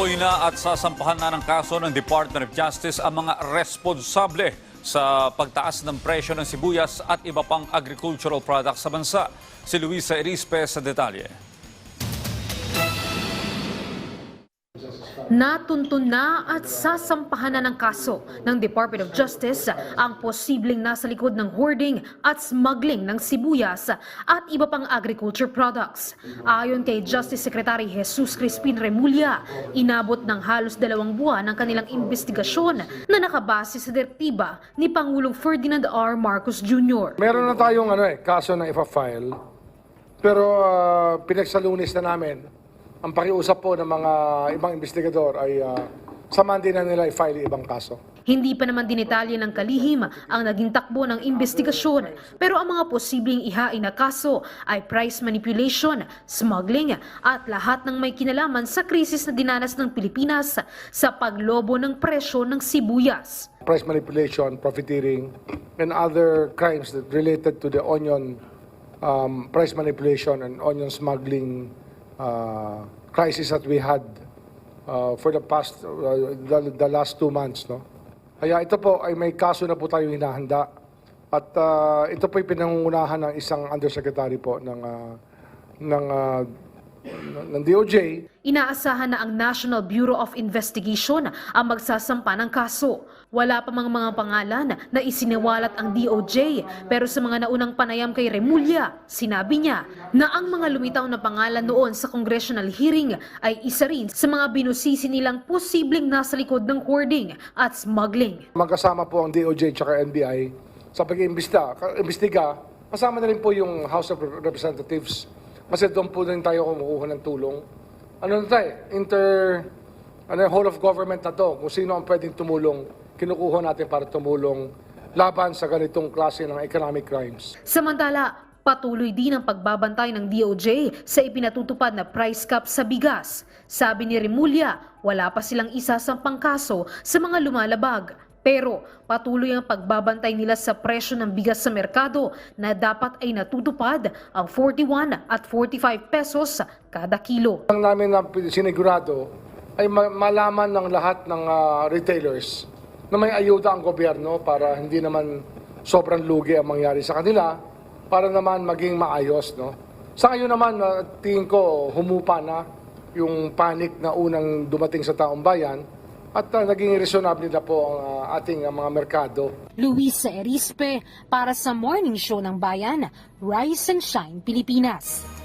Tinutukoy na at sasampahan na ng kaso ng Department of Justice ang mga responsable sa pagtaas ng presyo ng sibuyas at iba pang agricultural products sa bansa. Si Luisa Erispe sa detalye. Natuntun na at sasampahan na ng kaso ng Department of Justice ang posibleng nasa likod ng hoarding at smuggling ng sibuyas at iba pang agriculture products. Ayon kay Justice Secretary Jesus Crispin Remulla, inabot ng halos dalawang buwan ang kanilang investigasyon na nakabase sa direktiba ni Pangulong Ferdinand R. Marcos Jr. Meron na tayong ano eh, kaso na ipa-file. Pero uh, pinagsalunis na namin. Ang pakiusap po ng mga ibang investigador ay uh, samahan din na nila i-file ibang kaso. Hindi pa naman dinitalye ng kalihim ang naging takbo ng investigasyon pero ang mga posibleng ihain na kaso ay price manipulation, smuggling at lahat ng may kinalaman sa krisis na dinanas ng Pilipinas sa paglobo ng presyo ng sibuyas. Price manipulation, profiteering, and other crimes that related to the onion um, price manipulation and onion smuggling uh, crisis that we had uh, for the past, uh, the, the last two months. No? Kaya ito po ay may kaso na po tayo hinahanda. At uh, ito po ay pinangungunahan ng isang undersecretary po ng, uh, ng, uh, ng DOJ Inaasahan na ang National Bureau of Investigation ang magsasampa ng kaso. Wala pa mga mga pangalan na isiniwalat ang DOJ pero sa mga naunang panayam kay Remulla, sinabi niya na ang mga lumitaw na pangalan noon sa congressional hearing ay isa rin sa mga binusisi nilang posibleng nasa likod ng hoarding at smuggling. magkasama po ang DOJ at NBI sa pag-iimbestiga. Imbestiga, kasama na rin po yung House of Representatives kasi doon po rin tayo kumukuha ng tulong. Ano na tayo? Inter, ano, whole of government na to. Kung sino ang pwedeng tumulong, kinukuha natin para tumulong laban sa ganitong klase ng economic crimes. Samantala, patuloy din ang pagbabantay ng DOJ sa ipinatutupad na price cap sa bigas. Sabi ni Remulla, wala pa silang isasampang kaso sa mga lumalabag. Pero patuloy ang pagbabantay nila sa presyo ng bigas sa merkado na dapat ay natutupad ang 41 at 45 pesos kada kilo. Ang namin na sinigurado ay ma- malaman ng lahat ng ah, retailers na may ayuda ang gobyerno para hindi naman sobrang lugi ang mangyari sa kanila para naman maging maayos. No? Sa ngayon naman, ah, tingin ko humupa na yung panic na unang dumating sa taong bayan at ah, naging reasonable na po ang ah, ating ah, mga merkado. Luisa Erispe para sa Morning Show ng Bayan, Rise and Shine Pilipinas.